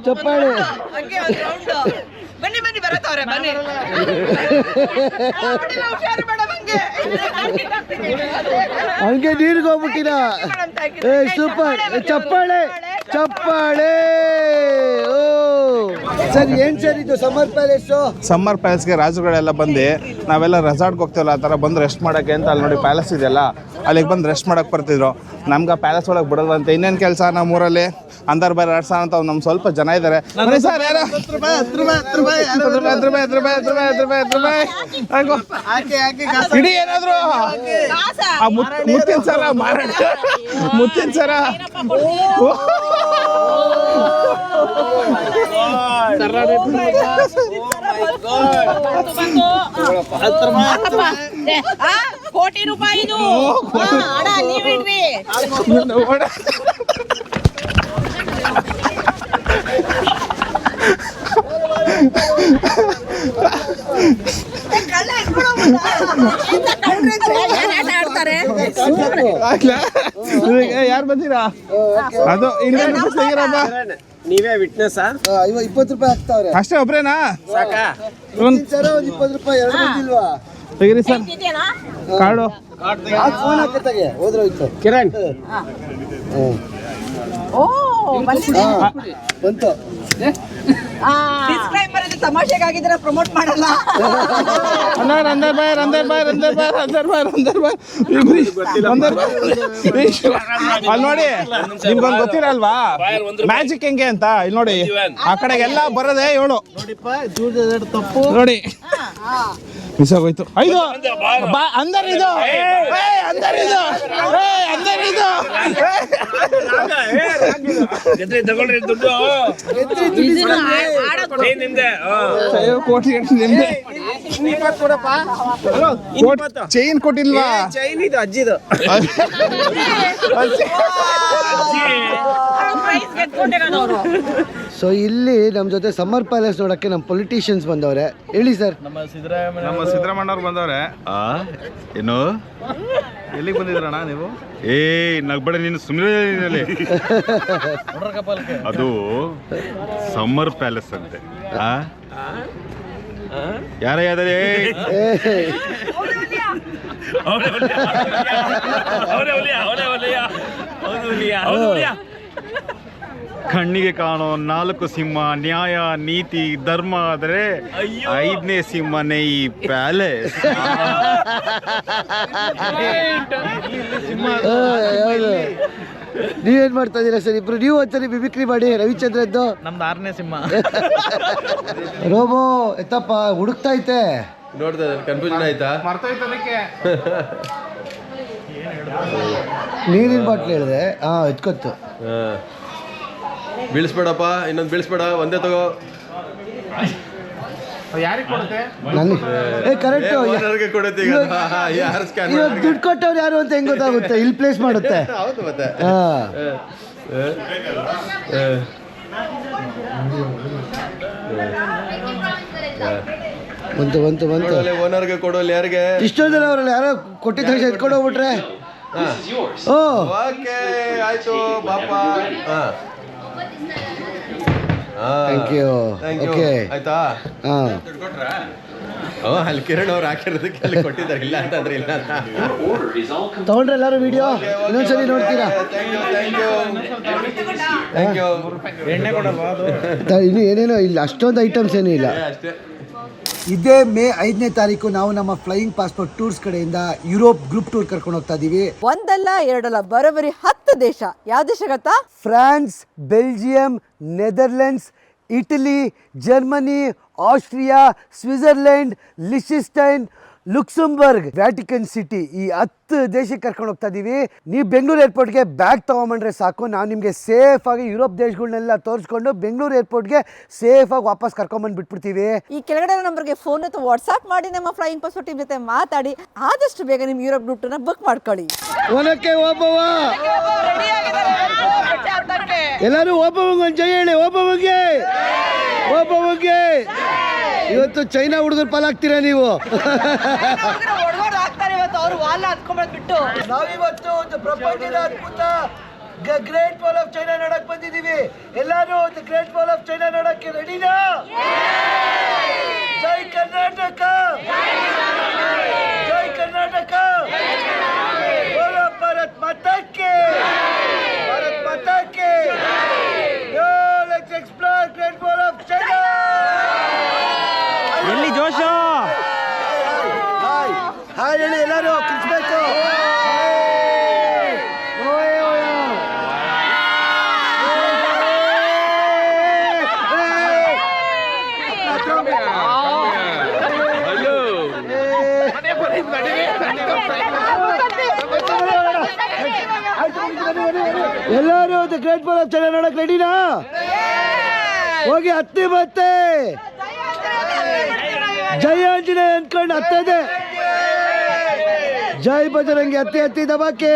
ಚಪ್ಪಾಳೆ. ಬನ್ನಿ ಬನ್ನಿ ಬರತ್ತವ್ರೆ ಬನ್ನಿ ಹಂಗೆ ನೀರಿಗೆ ಹೋಗ್ಬಿಟ್ಟಿರ ಏ ಸೂಪರ್ ಚಪ್ಪಾಳೆ ಚಪ್ಪಾಳೆ ಸರ್ ಏನ್ ಸರ್ ಇದು ಸಮ್ಮರ್ ಪ್ಯಾಲೇಸ್ ಸಮ್ಮರ್ ಪ್ಯಾಲೇಸ್ಗೆ ರಾಜರುಗಳೆಲ್ಲ ಬಂದು ನಾವೆಲ್ಲ ರೆಸಾರ್ಟ್ಗೆ ಹೋಗ್ತೇವಲ್ಲ ಆ ಥರ ಬಂದು ರೆಸ್ಟ್ ಮಾಡೋಕೆ ಅಂತ ಅಲ್ಲಿ ನೋಡಿ ಪ್ಯಾಲೇಸ್ ಇದೆಯಲ್ಲ ಅಲ್ಲಿಗೆ ಬಂದು ರೆಸ್ಟ್ ಮಾಡೋಕೆ ಬರ್ತಿದ್ರು. ನಮ್ಗೆ ಪ್ಯಾಲೇಸ್ ಒಳಗೆ ಬಿಡೋದು ಅಂತ ಇನ್ನೇನು ಕೆಲಸ ನಮ್ಮ ಊರಲ್ಲಿ? ಅಂದರ್ ಬಾರಿ ಎರಡು ಸಾವಿರ ಅಂತ ನಮ್ಮ ಸ್ವಲ್ಪ ಜನ ಇದ್ದಾರೆ ಸರ್ ಯಾರು? ಇಡೀ ಮುತ್ತಿನ ಸರ ಮಾರಾಟ ಮುತ್ತಿನ ಸರ. ಕೋಟಿ ರೂಪಾಯಿ ಯಾರು ಬಂದಿರಾ? ಅದು ಇಲ್ಲ ನೀವೇ ವಿಟ್ನೆಸ್ ಇವ ಇಪ್ಪತ್ತು ರೂಪಾಯಿ ಹಾಕ್ತಾವ್ರೆ. ಅಷ್ಟೇ ಒಬ್ರೇನಾ? ಸಾಕಾ? ಒಂದ್ ಸರ್ ಒಂದು ಇಪ್ಪತ್ತು ರೂಪಾಯಿ ಎರಡು ಇಲ್ವಾ ತೆಗಿರಿ ಸರ್. ಕಾಡು. ಫೋನ್ ಹಾಕತ್ತಾಗೆ ಹೋದ್ರೋಯ್ತು ಕಿರಣ್. ಹ್ಮ್. ಓ ಬಂತು. ತಮಾಷೆಗಾಗಿದ್ರೆ ಪ್ರಮೋಟ್ ಮಾಡಲ್ಲ. ಅಣ್ಣ ರಂದರ್ ಬಾಯ್ ರಂದರ್ ಬಾಯ್ ರಂದರ್ ಬಾಯ್ ರಂದರ್ ಬಾಯ್ ರಂದರ್ ಬಾಯ್ ರಂದರ್ ಅಲ್ಲಿ ನೋಡಿ ನಿಮ್ಗೊಂದು ಗೊತ್ತಿಲ್ಲ ಅಲ್ವಾ ಮ್ಯಾಜಿಕ್ ಹೆಂಗೆ ಅಂತ? ಇಲ್ಲಿ ನೋಡಿ ಆ ಕಡೆಗೆಲ್ಲ ಬರದೆ ಏಳು ತಪ್ಪು ನೋಡಿ. ಮಿಸ್ ಆಗೋಯ್ತು. ಐದು. ಅಂದರ್ ಇದು. ಅಂದರ್ ಇದು. ಅಂದರ್ ಇದು. ತಗೊಳ್ರಿ ದುಡ್ಡು. ನಿಮ್ದೆ ನಿಮ್ದೆ ಚೈನ್ ಕೊಟ್ಟಿಲ್ವಾ? ಚೈನ್ ಇದು ಅಜ್ಜಿದು. ಸೊ ಇಲ್ಲಿ ನಮ್ಮ ಜೊತೆ ಸಮ್ಮರ್ ಪ್ಯಾಲೇಸ್ ನೋಡಕ್ಕೆ ನಮ್ಮ ಪೊಲಿಟಿಷಿಯನ್ಸ್ ಬಂದವ್ರೆ. ಹೇಳಿ ಸರ್ ನಮ್ಮ ಸಿದ್ದರಾಮಯ್ಯ ನಮ್ಮ ಸಿದ್ದರಾಮಣ್ಣವ್ರು ಬಂದವ್ರೆ. ಏನು? ಎಲ್ಲಿಗೆ ಬಂದಿದ್ರಣ್ಣ ನೀವು? ಏ ನಗ್ಬೇಡ ನೀನು ಸುಮ್ಮನೆ ಅದು ಸಮ್ಮರ್ ಪ್ಯಾಲೇಸ್ ಅಂತೆ. ಆ? ಯಾರ ಯಾವ್ದಾರೆ ಕಣ್ಣಿಗೆ ಕಾಣೋ ನಾಲ್ಕು ಸಿಂಹ ನ್ಯಾಯ ನೀತಿ ಧರ್ಮ ಆದರೆ ಐದನೇ ಸಿಂಹನೇ ಈ ಪ್ಯಾಲೇಸ್ ನೀವೇನ್ ಮಾಡ್ತಾ ಇದ್ದೀರಾ ಸರ್? ಇಬ್ರು ನೀವು ಒಂದ್ಸರಿ ಬಿಬಿಕ್ರಿ ಮಾಡಿ ರವಿಚಂದ್ರದ್ದು ನಮ್ದು ಆರನೇ ಸಿಂಹ. ರೋಬೋ ಎತ್ತಪ್ಪ ಹುಡುಕ್ತಾ ಐತೆ ನೋಡ್ತಾ ಕನ್ಫ್ಯೂಷನ್ ಆಯ್ತಾ? ನೀರಿನ ಬಾಟ್ಲು ಹೇಳಿದೆ. ಹಾ ಎತ್ಕೊತ್ತು. ಬೀಳ್ಸ್ಬೇಡಪ್ಪ ಇನ್ನೊಂದು ಬೀಳ್ಸ್ಬೇಡ ಒಂದೇ ತಗೋ. ಏ ಕರೆಕ್ಟ್ ದುಡ್ಡು ಕೊಟ್ಟವ್ರು ಯಾರು ಅಂತ ಹೆಂಗ್ ಗೊತ್ತಾಗುತ್ತೆ? ಇಲ್ಲಿ ಪ್ಲೇಸ್ ಮಾಡುತ್ತೆ. ಹೌದು ಮತ್ತೆ. ಹಾ. ಬಂತು ಬಂತು ಬಂತು. ಓನರ್ಗೆ ಕೊಡೋಲ್ಲ ಯಾರಿಗೆ? ಇಷ್ಟೊಂದು ಜನ ಅವರಲ್ಲ ಯಾರೋ ಕೊಟ್ಟಿದ್ದ ತಕ್ಷಣ ಎತ್ಕೊಂಡು ಹೋಗ್ಬಿಟ್ರೆ. ಓ. ಓಕೆ ಆಯ್ತು ಬಾಪಾ. ಹಾ. ಥ್ಯಾಂಕ್ ಯು ಓಕೆ ಆಯ್ತಾ? ಹಾ ಓ ಅಲ್ಲಿ ಕಿರಣ್ ಅವ್ರು ಹಾಕಿರೋದಕ್ಕೆ ಅಲ್ಲಿ ಕೊಟ್ಟಿದ್ದಾರೆ. ಇಲ್ಲ ಅಂತಂದ್ರೆ ಇಲ್ಲ ಅಂತ. ತಗೊಂಡ್ರೆ ಎಲ್ಲರೂ ವಿಡಿಯೋ ಇನ್ನೊಂದ್ಸರಿ ನೋಡ್ತೀರಾ? ಥ್ಯಾಂಕ್ ಯು ಇನ್ನು ಏನೇನೋ ಇಲ್ಲ ಅಷ್ಟೊಂದು ಐಟಮ್ಸ್ ಏನೂ ಇಲ್ಲ. ಅಷ್ಟೇ. ಇದೇ ಮೇ ಐದನೇ ತಾರೀಕು ನಾವು ನಮ್ಮ ಫ್ಲೈಯಿಂಗ್ ಪಾಸ್ಪೋರ್ಟ್ ಟೂರ್ಸ್ ಕಡೆಯಿಂದ ಯುರೋಪ್ ಗ್ರೂಪ್ ಟೂರ್ ಕರ್ಕೊಂಡು ಹೋಗ್ತಾ ಇದೀವಿ. ಒಂದಲ್ಲ ಎರಡಲ್ಲ ಬರೋಬ್ಬರಿ ಹತ್ತು ದೇಶ. ಯಾವ ದೇಶ ಗೊತ್ತಾ? France Belgium Netherlands Italy Germany Austria Switzerland Liechtenstein Luxembourg Vatican City ಈ ಹತ್ತು ದೇಶಕ್ಕೆ ಕರ್ಕೊಂಡು ಹೋಗ್ತಾ ಇದ್ದೀವಿ ನೀವು ಬೆಂಗಳೂರು ಏರ್ಪೋರ್ಟ್ಗೆ ಬ್ಯಾಗ್ ತೊಗೊಂಬಂಡ್ರೆ ಸಾಕು. ನಾವು ನಿಮಗೆ ಆಗಿ ಯುರೋಪ್ ದೇಶಗಳನ್ನೆಲ್ಲ ತೋರಿಸ್ಕೊಂಡು ಬೆಂಗಳೂರು ಏರ್ಪೋರ್ಟ್ಗೆ ಸೇಫಾಗಿ ವಾಪಸ್ ಕರ್ಕೊಂಡ್ಬಂದು ಬಿಟ್ಬಿಡ್ತೀವಿ. ಈ ಕೆಳಗಡೆ ನಂಬರ್ಗೆ ಫೋನ್ ಅಥವಾ ವಾಟ್ಸ್ಆಪ್ ಮಾಡಿ ನಮ್ಮ ಫ್ಲೈಯಿಂಗ್ ಪಾಸ್ಪೋರ್ಟ್ ಟೀಮ್ ಜೊತೆ ಮಾತಾಡಿ. ಆದಷ್ಟು ಬೇಗ ನಿಮ್ಮ ಯುರೋಪ್ ರೂಟನ್ನು ಬುಕ್ ಮಾಡ್ಕೊಳ್ಳಿ. ಎಲ್ಲರೂ ಒಬ್ಬ ಒಬ್ಬ ಜೈ ಹೇಳಿ ಒಬ್ಬವಂಗೆ ಒಬ್ಬವಂಗೆ ಇವತ್ತು ಚೈನಾ ಹುಡುಗರು ಪಾಲಾಗ್ತೀರಾ ನೀವು? ನಾವಿವತ್ತು ಒಂದು ಪ್ರಪಂಚದ ಅದ್ಭುತ ಗ್ರೇಟ್ ವಾಲ್ ಆಫ್ ಚೈನಾ ನೋಡಕ್ ಬಂದಿದೀವಿ ಎಲ್ಲರೂ ಒಂದು ಗ್ರೇಟ್ ವಾಲ್ ಆಫ್ ಚೈನಾ ನೋಡಕ್ಕೆ ರೆಡಿನಾ ಎಲ್ಲರೂ the great wall of China ನೋಡಕ್ ರೆಡಿನಾ ಹೋಗಿ ಹತ್ತಿ ಮತ್ತೆ ಜೈ ಆಂಜನೇಯ ಅನ್ಕೊಂಡು ಹತ್ತದೆ. ಜೈ ಬಜರಂಗಿ ಹತ್ತಿ ಹತ್ತಿ ದಬಾಕಿ.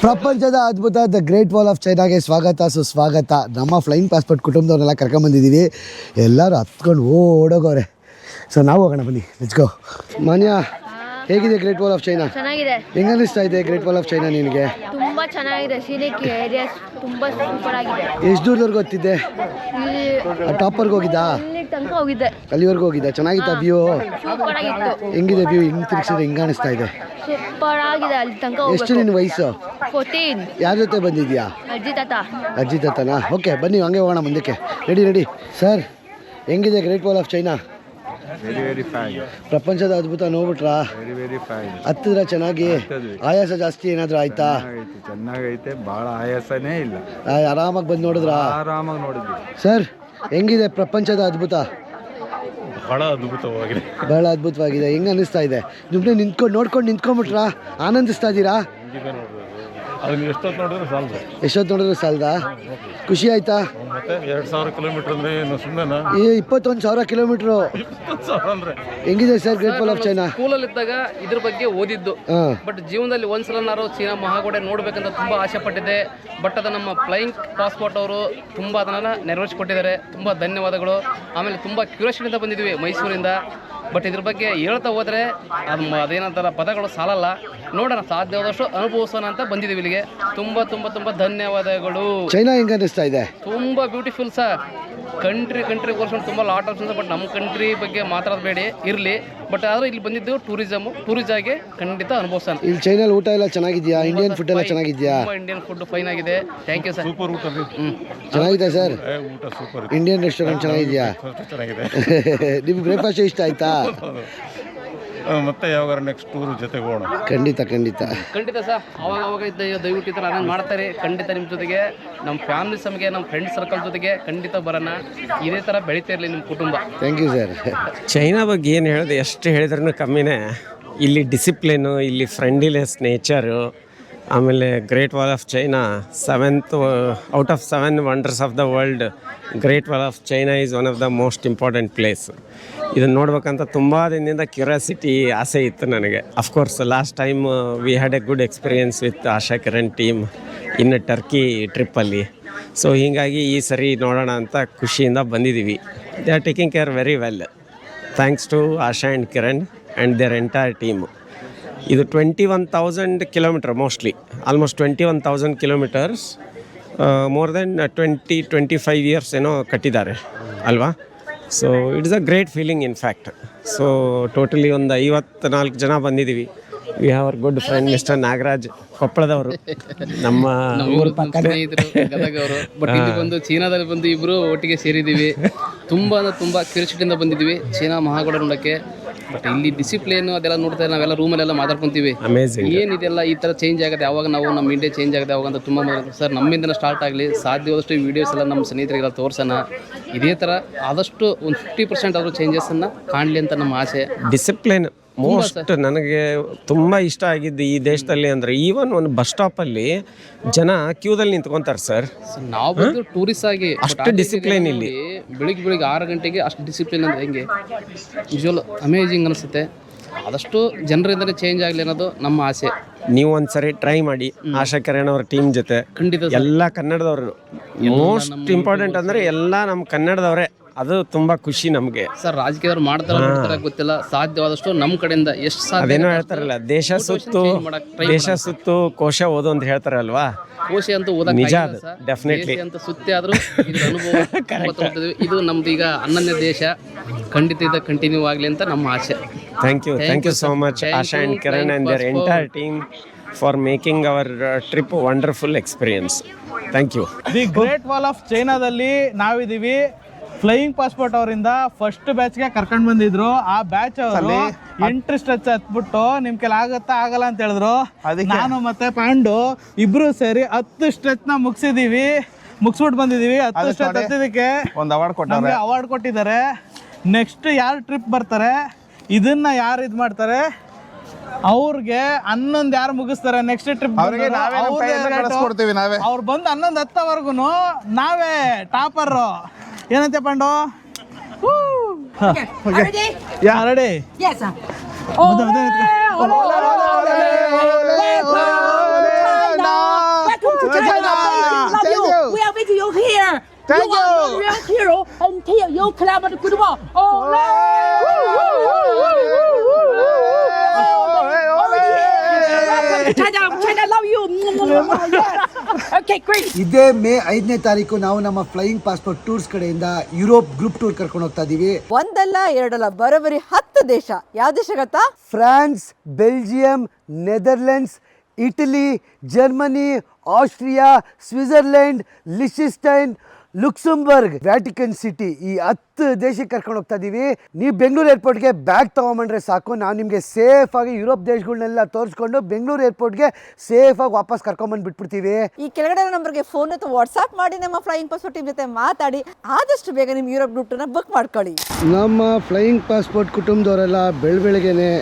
ಪ್ರಪಂಚದ ಅದ್ಭುತ ದ ಗ್ರೇಟ್ ವಾಲ್ ಆಫ್ ಚೈನಾಗೆ ಸ್ವಾಗತ ಸುಸ್ವಾಗತ. ನಮ್ಮ ಫ್ಲೈಯಿಂಗ್ ಪಾಸ್ಪೋರ್ಟ್ ಕುಟುಂಬದವ್ರನ್ನೆಲ್ಲ ಕರ್ಕೊಂಬಂದಿದ್ದೀವಿ ಎಲ್ಲರೂ ಹತ್ಕೊಂಡು ಓಡೋಗೋರೆ ಸೊ ನಾವು ಹೋಗೋಣ ಬನ್ನಿ. ಗೋ ಮಾನ್ಯ ಹೇಗಿದೆ ಗ್ರೇಟ್ ವಾಲ್ ಆಫ್ ಚೈನಾ ಚೆನ್ನಾಗಿದೆ. ಹೆಂಗ ಅನಿಸ್ತಾ ಇದೆ ಗ್ರೇಟ್ ವಾಲ್ ಆಫ್ ಚೈನಾ ನಿನಗೆ? ತುಂಬಾ ಚೆನ್ನಾಗಿದೆ. ಸೀನಿಕ್ ಏರಿಯಾಸ್ ತುಂಬಾ ಸೂಪರ್ ಆಗಿದೆ. ಎಷ್ಟು ದೂರದವರೆಗೂ ಗೊತ್ತಿದ್ದೆ ಇಲ್ಲಿ ಟಾಪರ್ಗೆ ಹೋಗಿದ್ದಾ? ಇಲ್ಲಿ ತನಕ ಹೋಗಿದ್ದೆ. ಅಲ್ಲಿವರೆಗೂ ಹೋಗಿದ್ದ? ಚೆನ್ನಾಗಿತ್ತ ವ್ಯೂ ಸೂಪರ್ ಆಗಿತ್ತು. ಹೆಂಗಿದೆ ವ್ಯೂ ಹಿಂಗ್ ತಿರ್ಗಿಸಿದ್ರೆ ಹಿಂಗ ಅನಿಸ್ತಾ ಇದೆ? ಸೂಪರ್ ಆಗಿದೆ. ಅಲ್ಲಿ ತನಕ ಎಷ್ಟು ನಿನ್ನ ವಯಸ್ಸು? ಫೋರ್ಟೀನ್ ಯಾರ ಜೊತೆ ಬಂದಿದ್ಯಾ? ಅಜ್ಜಿ ತಾತ ಅಜ್ಜಿ ತಾತನಾ ಓಕೆ ಬನ್ನಿ ಹಂಗೆ ಹೋಗೋಣ ಮುಂದಕ್ಕೆ. ರೆಡಿ ರೆಡಿ ಸರ್ ಹೆಂಗಿದೆ great wall of China very very fine ಪ್ರಪಂಚದ ಅದ್ಭುತ ನೋಡ್ಬಿಟ್ರಾ? ವೆರಿ ವೆರಿ ಫೈನ್ ಹತ್ತಿದ್ರ ಚೆನ್ನಾಗಿ ಆಯಾಸ ಜಾಸ್ತಿ ಏನಾದರೂ ಆಯ್ತಾ? ಚೆನ್ನಾಗೈತೆ ಚೆನ್ನಾಗೈತೆ. ಭಾಳ ಆಯಾಸನೇ ಇಲ್ಲ. ಆರಾಮಾಗಿ ಬಂದು ನೋಡಿದ್ರಾ? ಆರಾಮಾಗಿ ನೋಡಿದ್ವಿ. ಸರ್ ಹೆಂಗಿದೆ ಪ್ರಪಂಚದ ಅದ್ಭುತ? ಬಹಳ ಅದ್ಭುತವಾಗಿದೆ. ಬಹಳ ಅದ್ಭುತವಾಗಿದೆ. ಹೆಂಗ್ ಅನಿಸ್ತಾ ಇದೆ? ನಿಮ್ಮನೆ ನಿಂತ್ಕೊಂಡು ನೋಡ್ಕೊಂಡು ನಿಂತ್ಕೊಂಡ್ಬಿಟ್ರಾ? ಆನಂದಿಸ್ತಾ ಇದ್ದೀರಾ ಅದನ್ನ ಎಷ್ಟೊತ್ತು ನೋಡಿದ್ರೆ ಸಾಲದು? ಎಷ್ಟೊತ್ತು ನೋಡಿದ್ರು ಸಾಲದಾ? ಖುಷಿ ಆಯ್ತಾ? ಮತ್ತೆ ಎರಡು ಸಾವಿರ ಕಿಲೋಮೀಟರ್ ಅಂದ್ರೆ ಏನು ಸುಮ್ಮನೆ ಈ ಇಪ್ಪತ್ತೊಂದು ಸಾವಿರ ಕಿಲೋಮೀಟ್ರು ಅಂದ್ರೆ? ಹೆಂಗಿದೆ sir great wall of China ಸ್ಕೂಲಲ್ಲಿದ್ದಾಗ ಇದ್ರ ಬಗ್ಗೆ ಓದಿದ್ದು. ಹಾಂ. ಬಟ್ ಜೀವನದಲ್ಲಿ ಒಂದ್ಸಲನಾರು ಚೀನಾ ಮಹಾಗೋಡೆ ನೋಡ್ಬೇಕಂತ ತುಂಬಾ ಆಸೆ ಪಟ್ಟಿದ್ದೆ. ಬಟ್ ಅದು ನಮ್ಮ ಫ್ಲೈಯಿಂಗ್ ಪಾಸ್ಪೋರ್ಟ್ ಅವರು ತುಂಬಾ ಅದನ್ನ ನೆರವೇರಿಸಿಕೊಟ್ಟಿದ್ದಾರೆ. ತುಂಬಾ ಧನ್ಯವಾದಗಳು. ಆಮೇಲೆ ತುಂಬ ಕ್ಯೂರಿಯಾಸಿಟಿಯಿಂದ ಬಂದಿದ್ವಿ ಮೈಸೂರಿಂದ. ಬಟ್ ಇದ್ರ ಬಗ್ಗೆ ಹೇಳ್ತಾ ಹೋದ್ರೆ ಅದು ಅದೇನಂತಾರ ಪದಗಳು ಸಾಲಲ್ಲ. ನೋಡೋಣ ಸಾಧ್ಯವಾದಷ್ಟು ಅನುಭವಿಸೋಣ ಅಂತ ಬಂದಿದ್ದೀವಿ ಇಲ್ಲಿಗೆ. ತುಂಬ ತುಂಬ ತುಂಬ ಧನ್ಯವಾದಗಳು. ಚೈನಾ ಹೆಂಗ್ ಅನಿಸ್ತಾ ಇದೆ? ತುಂಬ ಬ್ಯೂಟಿಫುಲ್ ಸರ್ ಕಂಟ್ರಿ ಕಂಟ್ರಿ ಕೋರ್ಸ್ಕೊಂಡು ತುಂಬ ಲಾಟ್ ಆಪ್ಷನ್ಸ್ ಬಟ್ ನಮ್ಮ ಕಂಟ್ರಿ ಬಗ್ಗೆ ಮಾತಾಡಬೇಡಿ ಇರಲಿ. ಬಟ್ ಆದರೂ ಇಲ್ಲಿ ಬಂದಿದ್ದು ಟೂರಿಸಮ್ ಟೂರಿಸಾಗೆ ಖಂಡಿತ ಅನುಭವಿಸ್ತಾನೆ ಇಲ್ಲಿ ಚೈನಲ್ಲಿ ಊಟ ಎಲ್ಲ ಚೆನ್ನಾಗಿದೆಯಾ? ಇಂಡಿಯನ್ ಫುಡ್ ಎಲ್ಲ ಚೆನ್ನಾಗಿದ್ಯಾ? ತುಂಬ ಇಂಡಿಯನ್ ಫುಡ್ ಫೈನ್ ಆಗಿದೆ. ಥ್ಯಾಂಕ್ ಯು ಸರ್ ಸೂಪರ್ ಊಟ ಚೆನ್ನಾಗಿದೆ ಸರ್ ಊಟ ಸೂಪರ್ ಇಂಡಿಯನ್ ರೆಸ್ಟೋರೆಂಟ್ ಚೆನ್ನಾಗಿದೆಯಾ? ಚೆನ್ನಾಗಿದೆ. ನಿಮ್ಗೆ ಬ್ರೇಕ್ಫಾಸ್ಟ್ ಇಷ್ಟ ಆಯ್ತಾ? ಮತ್ತೆ ಯಾವಾಗ ನೆಕ್ಸ್ಟ್ ಟೂರ್ ಜೊತೆಗೆ ಹೋಗೋಣ. ಖಂಡಿತ ಖಂಡಿತ. ಖಂಡಿತ ಸರ್. ಅವಾಗ ಅವಾಗ ಇದ್ದ ದಯವಿಟ್ಟು ಈ ಥರ ಮಾಡ್ತಾರೆ ಖಂಡಿತ ನಿಮ್ಮ ಜೊತೆಗೆ ನಮ್ಮ ಫ್ಯಾಮಿಲಿ ಸಮಗೆ ನಮ್ಮ ಫ್ರೆಂಡ್ ಸರ್ಕಲ್ ಜೊತೆಗೆ ಖಂಡಿತ ಬರೋಣ. ಇದೇ ಥರ ಬೆಳೀತಾ ಇರಲಿ ನಿಮ್ಮ ಕುಟುಂಬ. ಥ್ಯಾಂಕ್ ಯು ಸರ್ ಚೈನಾ ಬಗ್ಗೆ ಏನು ಹೇಳಿದೆ ಎಷ್ಟು ಹೇಳಿದ್ರೂ ಕಮ್ಮಿನೇ. ಇಲ್ಲಿ ಡಿಸಿಪ್ಲಿನು ಇಲ್ಲಿ ಫ್ರೆಂಡ್ಲಿನೆಸ್ ನೇಚರು ಆಮೇಲೆ great wall of China seventh out of seven wonders of the world great wall of China is one of the most important place ಇದನ್ನು ನೋಡ್ಬೇಕಂತ ತುಂಬ ದಿನದಿಂದ ಕ್ಯೂರಿಯಾಸಿಟಿ ಆಸೆ ಇತ್ತು ನನಗೆ. Of course last time we had a good experience with Asha Kiran team in Turkey ಟ್ರಿಪ್ಪಲ್ಲಿ so ಹೀಗಾಗಿ ಈ ಸರಿ ನೋಡೋಣ ಅಂತ ಖುಷಿಯಿಂದ ಬಂದಿದ್ದೀವಿ they are taking care very well thanks to Asha and Kiran and their entire team ಇದು twenty one thousand kilometre mostly almost twenty one thousand kilometres more than twenty twenty five years ಏನೋ ಕಟ್ಟಿದ್ದಾರೆ ಅಲ್ವಾ? So it's a great feeling in fact so totally ಒಂದು ಐವತ್ತು ನಾಲ್ಕು ಜನ ಬಂದಿದ್ದೀವಿ. We have our good friend mister Nagaraj ಕೊಪ್ಪಳದವರು. ನಮ್ಮ ಊರ ಪಕ್ಕದ ಸ್ನೇಹಿತರು ಗದಗ ಅವರು ಬಟ್ ಇಲ್ಲಿ ಬಂದು ಚೀನಾದಲ್ಲಿ ಬಂದು ಇಬ್ಬರು ಒಟ್ಟಿಗೆ ಸೇರಿದ್ದೀವಿ. ತುಂಬ ಅಂದರೆ ತುಂಬ ಕಿರುಚಿಟ್ಟಿಂದ ಬಂದಿದ್ದೀವಿ. ಚೀನಾ ಮಹಾಗೋಡ ನೋಡಕ್ಕೆ. ಬಟ್ ಇಲ್ಲಿ ಡಿಸಿಪ್ಲಿನ್ ಅದೆಲ್ಲ ನೋಡ್ತಾ ನಾವೆಲ್ಲ ರೂಮಲ್ಲೆಲ್ಲ ಮಾತಾಡ್ಕೊಂತೀವಿ. ಅಮೇಝಿಂಗ್ ಏನಿದೆಲ್ಲ ಈ ಥರ ಚೇಂಜ್ ಆಗುತ್ತೆ ಯಾವಾಗ ನಾವು ನಮ್ಮ ಇಂಡಿಯಾ ಚೇಂಜ್ ಆಗುತ್ತೆ ಯಾವಾಗ ಅಂತ ತುಂಬ ಸರ್ ನಮ್ಮಿಂದನ ಸ್ಟಾರ್ಟ್ ಆಗಲಿ ಸಾಧ್ಯವಾದಷ್ಟು ವೀಡಿಯೋಸ್ ಎಲ್ಲ ನಮ್ಮ ಸ್ನೇಹಿತರಿಗೆಲ್ಲ ತೋರ್ಸೋಣ. ಇದೇ ಥರ ಆದಷ್ಟು ಒಂದು ಫಿಫ್ಟಿ ಪರ್ಸೆಂಟ್ ಆದರೂ ಚೇಂಜಸನ್ನು ಕಾಣಲಿ ಅಂತ ನಮ್ಮ ಆಸೆ. ಡಿಸಿಪ್ಲಿನ್ ಮೋಸ್ಟ್ ನನಗೆ ತುಂಬ ಇಷ್ಟ ಆಗಿದ್ದು ಈ ದೇಶದಲ್ಲಿ ಅಂದರೆ ಈವನ್ ಒಂದು ಬಸ್ ಸ್ಟಾಪಲ್ಲಿ ಜನ ಕ್ಯೂದಲ್ಲಿ ನಿಂತ್ಕೊಂತಾರೆ ಸರ್ ನಾವು ಬಂದು ಟೂರಿಸ್ಟ್ ಆಗಿ ಅಷ್ಟು ಡಿಸಿಪ್ಲಿನ್ ಇಲ್ಲಿ. ಬೆಳಿಗ್ಗೆ ಬೆಳಿಗ್ಗೆ ಆರು ಗಂಟೆಗೆ ಅಷ್ಟು ಡಿಸಿಪ್ಲಿನ್ ಅಂದ್ರೆ ಹೆಂಗೆ? ಯೂಶುವಲ್ ಅಮೇಜಿಂಗ್ ಅನಿಸುತ್ತೆ. ಆದಷ್ಟು ಜನರಿಂದಲೇ ಚೇಂಜ್ ಆಗಲಿ ಅನ್ನೋದು ನಮ್ಮ ಆಸೆ. ನೀವು ಒಂದ್ಸರಿ ಟ್ರೈ ಮಾಡಿ ಆಶಾ ಕಿರಣ್ ಅವ್ರ ಟೀಮ್ ಜೊತೆ. ಖಂಡಿತ ಎಲ್ಲ ಕನ್ನಡದವ್ರು. ಮೋಸ್ಟ್ ಇಂಪಾರ್ಟೆಂಟ್ ಅಂದರೆ ಎಲ್ಲ ನಮ್ಮ ಕನ್ನಡದವರೇ. ಅದು ತುಂಬಾ ಖುಷಿ ನಮಗೆ. ಸರ್ ರಾಜಕೀಯದವ್ರು ಮಾಡ್ತಾರೆ ಗೊತ್ತಿಲ್ಲ. ಸಾಧ್ಯವಾದಷ್ಟು ನಮ್ಮ ಕಡೆಯಿಂದ ಎಷ್ಟು ಸಾಧ್ಯ ಅದೇನೋ ಹೇಳ್ತಾರಲ್ಲ ದೇಶ ಸುತ್ತು ದೇಶ ಸುತ್ತು ಕೋಶ ಓದು ಅಂತ ಹೇಳ್ತಾರಲ್ವಾ? ಕೋಶೆ ಅಂತ ಓದಕ್ ನಿಜ ಅದು, definitely. ದೇಶ ಅಂತ ಸುತ್ತಿ ಆದ್ರೂ ಇದ್ರ ಅನುಭವ ತುಂಬ ತಗೊಳ್ತಿದೀವಿ. ಇದು ನಮ್ದು ಈಗ ಅನ್ನ ದೇಶ. ಖಂಡಿತ ಇದು ಕಂಟಿನ್ಯೂ ಆಗಲಿ ಅಂತ ನಮ್ಮ ಆಶೆ thank you thank you so much Thank Asha and Kiran and and the Passport. Entire team for making our trip wonderful experience thank you the great wall of ಚೈನಾದಲ್ಲಿ ನಾವಿದೀವಿ ಫ್ಲೈಯಿಂಗ್ ಪಾಸ್ಪೋರ್ಟ್ ಅವರಿಂದ ಫಸ್ಟ್ ಬ್ಯಾಚ್ಗೆ ಕರ್ಕೊಂಡ್ ಬಂದಿದ್ರು. ಆ ಬ್ಯಾಚ್ ಅವರು ಎಂಟ್ರಿ ಸ್ಟ್ರೆಚ್ ಹತ್ಬಿಟ್ಟು ನಿಮ್ ಕೆಲ ಆಗತ್ತಾ ಆಗಲ್ಲ ಅಂತ ಹೇಳಿದ್ರು. ನಾನು ಮತ್ತೆ ಪಾಂಡು ಇಬ್ರು ಸೇರಿ ಹತ್ತು ಸ್ಟ್ರೆಚ್ನ ಮುಗಿಸಿದೀವಿ. ಮುಗಿಸ್ಬಿಟ್ಟು ಬಂದಿದೀವಿ. ಹತ್ತು ಸ್ಟ್ರೆಚ್ ಹತ್ತಿದಕ್ಕೆ ಒಂದು ಅವಾರ್ಡ್ ಕೊಟ್ಟಾರೆ ಅವಾರ್ಡ್ ಕೊಟ್ಟಿದ್ದಾರೆ. ನೆಕ್ಸ್ಟ್ ಯಾರು ಟ್ರಿಪ್ ಬರ್ತಾರೆ ಇದನ್ನ ಯಾರು ಇದು ಮಾಡ್ತಾರೆ ಅವ್ರಿಗೆ ಹನ್ನೊಂದ್ ಯಾರು ಮುಗಿಸ್ತಾರೆ ನೆಕ್ಸ್ಟ್ ಟ್ರಿಪ್. ಅವ್ರು ಬಂದು ಹನ್ನೊಂದ್ ಹತ್ತವರೆಗೂ ನಾವೇ ಟಾಪರ್ ಏನಂತೆ ಪಾಂಡು ಯಾ ರೆಡಿ Yes, sir. ಮತ್ತೆ ಮತ್ತೆ ನಿಂತ್ಕೊ. Welcome to China. Love you. We are with you here. Thank you. are you. the real hero until you climb the good wall. Welcome to China. China love you. Yes. Great. ಇದೇ ಮೇ ಐದನೇ ತಾರೀಕು ನಾವು ನಮ್ಮ ಫ್ಲೈಯಿಂಗ್ ಪಾಸ್ಪೋರ್ಟ್ ಟೂರ್ಸ್ ಕಡೆಯಿಂದ ಯುರೋಪ್ ಗ್ರೂಪ್ ಟೂರ್ ಕರ್ಕೊಂಡು ಹೋಗ್ತಾ ಇದ್ದೀವಿ ಒಂದಲ್ಲ ಎರಡಲ್ಲ ಬರೋಬ್ಬರಿ ಹತ್ತು ದೇಶ ಯಾವ ದೇಶ ಗೊತ್ತಾ France Belgium Netherlands Italy Germany Austria Switzerland Liechtenstein Luxembourg Vatican City ಈ ಹತ್ತು ದೇಶಕ್ಕೆ ಕರ್ಕೊಂಡು ಹೋಗ್ತಾ ಇದ್ದೀವಿ ನೀವು ಬೆಂಗಳೂರು ಏರ್ಪೋರ್ಟ್ಗೆ ಬ್ಯಾಗ್ ತೊಗೊಂಬಂಡ್ರೆ ಸಾಕು. ನಾವು ನಿಮಗೆ ಆಗಿ ಯುರೋಪ್ ದೇಶಗಳನ್ನೆಲ್ಲ ತೋರಿಸ್ಕೊಂಡು ಬೆಂಗಳೂರು ಏರ್ಪೋರ್ಟ್ಗೆ ಆಗಿ ವಾಪಸ್ ಕರ್ಕೊಂಬಂದು ಬಿಟ್ಬಿಡ್ತೀವಿ. ಈ ಕೆಳಗಡೆ ನಂಬರ್ಗೆ ಫೋನ್ ಅಥವಾ ವಾಟ್ಸ್ಆಪ್ ಮಾಡಿ ನಮ್ಮ ಫ್ಲೈಯಿಂಗ್ ಪಾಸ್ಪೋರ್ಟ್ ಟೀಮ್ ಜೊತೆ ಮಾತಾಡಿ. ಆದಷ್ಟು ಬೇಗ ನಿಮ್ಮ ಯುರೋಪ್ ರೂಟನ್ನ ಬುಕ್ ಮಾಡ್ಕೊಳ್ಳಿ. ನಮ್ಮ ಫ್ಲೈಯಿಂಗ್ ಪಾಸ್ಪೋರ್ಟ್ ಕುಟುಂಬದವರೆಲ್ಲ ಬೆಳ ಬೆಳಗ್ಗೆನೆ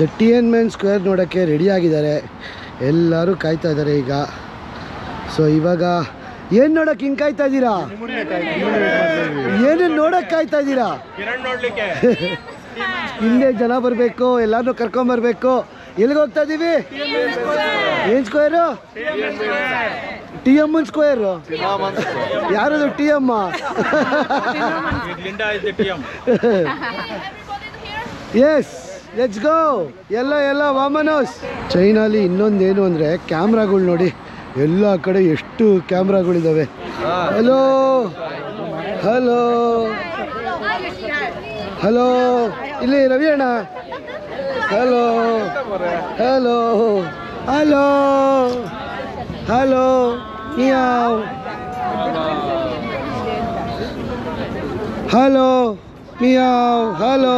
the Tiananmen square ನೋಡೋಕ್ಕೆ ರೆಡಿಯಾಗಿದ್ದಾರೆ ಎಲ್ಲರೂ ಕಾಯ್ತಾ ಇದ್ದಾರೆ ಈಗ. ಸೊ ಇವಾಗ ಏನು ನೋಡಕ್ ಹಿಂಗ್ ಕಾಯ್ತಾ ಇದ್ದೀರಾ ಏನು ನೋಡಕ್ ಕಾಯ್ತಾ ಇದ್ದೀರಾ ಹಿಂದೆ ಜನ ಬರಬೇಕು ಕರ್ಕೊಂಡ್ ಬರ್ಬೇಕು. ಎಲ್ಲಿಗೆ ಹೋಗ್ತಾ ಇದೀವಿ? ಏನ್ ಸ್ಕ್ವೇರು ಟಿ ಎಂ ಸ್ಕ್ವೇರು ಯಾರದು T M S let's go ಎಲ್ಲ ಎಲ್ಲ ವಾಮನೋಸ್. ಚೈನಾಲಿ ಇನ್ನೊಂದೇನು ಅಂದರೆ ಕ್ಯಾಮ್ರಾಗಳು ನೋಡಿ. ಎಲ್ಲ ಕಡೆ ಎಷ್ಟು ಕ್ಯಾಮ್ರಾಗಳಿದ್ದಾವೆ ಹಲೋ ಹಲೋ ಹಲೋ ಇಲ್ಲಿ ರವಿ ಅಣ್ಣ. Hello hello hello hello meow. Hello meow. Hello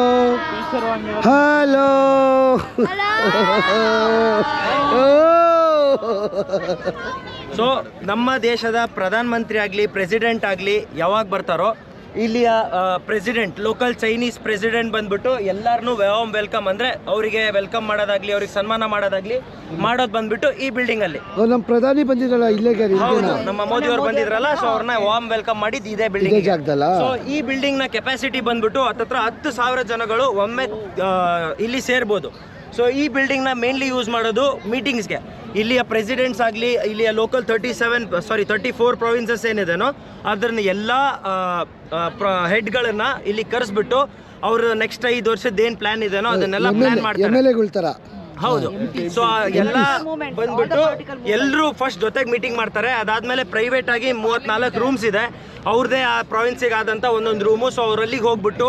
hello so ನಮ್ಮ ದೇಶದ ಪ್ರಧಾನ ಮಂತ್ರಿ ಆಗಲಿ ಪ್ರೆಸಿಡೆಂಟ್ ಆಗಲಿ ಯಾವಾಗ ಬರ್ತಾರೋ ಇಲ್ಲಿಯ ಪ್ರೆಸಿಡೆಂಟ್ ಲೋಕಲ್ ಚೈನೀಸ್ ಪ್ರೆಸಿಡೆಂಟ್ ಬಂದ್ಬಿಟ್ಟು ಎಲ್ಲರನ್ನೂ ವೆಲ್ಕಮ್ ವೆಲ್ಕಮ್ ಅಂದರೆ ಅವರಿಗೆ ವೆಲ್ಕಮ್ ಮಾಡೋದಾಗ್ಲಿ ಅವ್ರಿಗೆ ಸನ್ಮಾನ ಮಾಡೋದಾಗ್ಲಿ ಮಾಡೋದು ಬಂದ್ಬಿಟ್ಟು ಈ ಬಿಲ್ಡಿಂಗ್ ಅಲ್ಲಿ. ನಮ್ಮ ಪ್ರಧಾನಿ ಬಂದಿದ್ರಲ್ಲ ಇಲ್ಲೇ ಹೌದು ನಮ್ಮ ಮೋದಿ ಅವರು ಬಂದಿದ್ರಲ್ಲ ಸೊ ಅವ್ರನ್ನ ವಾಮ್ ವೆಲ್ಕಮ್ ಮಾಡಿದ್ದು ಇದೇ ಬಿಲ್ಡಿಂಗ್ ಸೊ ಈ ಬಿಲ್ಡಿಂಗ್ನ ಕೆಪಾಸಿಟಿ ಬಂದ್ಬಿಟ್ಟು ಹತ್ತತ್ರ ಹತ್ತು ಸಾವಿರ ಜನಗಳು ಒಮ್ಮೆ ಇಲ್ಲಿ ಸೇರ್ಬೋದು. ಸೊ ಈ ಬಿಲ್ಡಿಂಗ್ನ ಮೇನ್ಲಿ ಯೂಸ್ ಮಾಡೋದು ಮೀಟಿಂಗ್ಸ್ಗೆ ಇಲ್ಲಿಯ ಪ್ರೆಸಿಡೆಂಟ್ಸ್ ಆಗಲಿ ಇಲ್ಲಿಯ local thirty seven sorry thirty four provinces ಏನಿದೆನೋ ಅದನ್ನ ಎಲ್ಲ ಹೆಡ್ಗಳನ್ನ ಇಲ್ಲಿ ಕರೆಸ್ಬಿಟ್ಟು ಅವರು ನೆಕ್ಸ್ಟ್ ಐದು ವರ್ಷದ ಏನ್ ಪ್ಲಾನ್ ಇದೆನೋ ಅದನ್ನೆಲ್ಲ ಪ್ಲಾನ್ ಮಾಡ್ತಾರೆ. ಹೌದು. ಸೊ ಎಲ್ಲ ಬಂದ್ಬಿಟ್ಟು ಎಲ್ಲರೂ ಫಸ್ಟ್ ಜೊತೆಗೆ ಮೀಟಿಂಗ್ ಮಾಡ್ತಾರೆ. ಅದಾದ್ಮೇಲೆ ಪ್ರೈವೇಟ್ ಆಗಿ ಮೂವತ್ನಾಲ್ಕು ರೂಮ್ಸ್ ಇದೆ. ಅವ್ರದ್ದೇ ಆ ಪ್ರಾವಿನ್ಸಿಗೆ ಆದಂಥ ಒಂದೊಂದು ರೂಮು ಸೊ ಅವರಲ್ಲಿಗೆ ಹೋಗ್ಬಿಟ್ಟು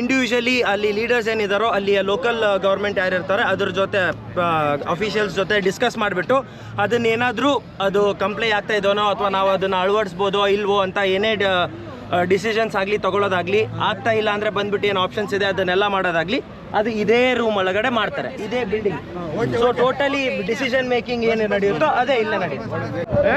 ಇಂಡಿವಿಜುವಲಿ ಅಲ್ಲಿ ಲೀಡರ್ಸ್ ಏನಿದಾರೋ ಅಲ್ಲಿ ಲೋಕಲ್ ಗೌರ್ಮೆಂಟ್ ಯಾರು ಇರ್ತಾರೆ ಅದ್ರ ಜೊತೆ ಅಫಿಷಿಯಲ್ಸ್ ಜೊತೆ ಡಿಸ್ಕಸ್ ಮಾಡಿಬಿಟ್ಟು ಅದನ್ನ ಏನಾದರೂ ಅದು ಕಂಪ್ಲೇಂಟ್ ಆಗ್ತಾ ಇದೋನೋ ಅಥವಾ ನಾವು ಅದನ್ನು ಅಳವಡಿಸ್ಬೋದೋ ಇಲ್ವೋ ಅಂತ ಏನೇ ಡಿಸಿಷನ್ಸ್ ಆಗಲಿ ತಗೊಳ್ಳೋದಾಗ್ಲಿ ಆಗ್ತಾ ಇಲ್ಲ ಅಂದರೆ ಬಂದ್ಬಿಟ್ಟು ಏನು ಆಪ್ಷನ್ಸ್ ಇದೆ ಅದನ್ನೆಲ್ಲ ಮಾಡೋದಾಗ್ಲಿ ಅದು ಇದೇ ರೂಮ್ ಒಳಗಡೆ ಮಾಡ್ತಾರೆ. ಇದೇ building so totally decision making ಏನು ನಡೆಯುತ್ತೋ ಅದೇ ಇಲ್ಲ ನಡೆಯುತ್ತೆ.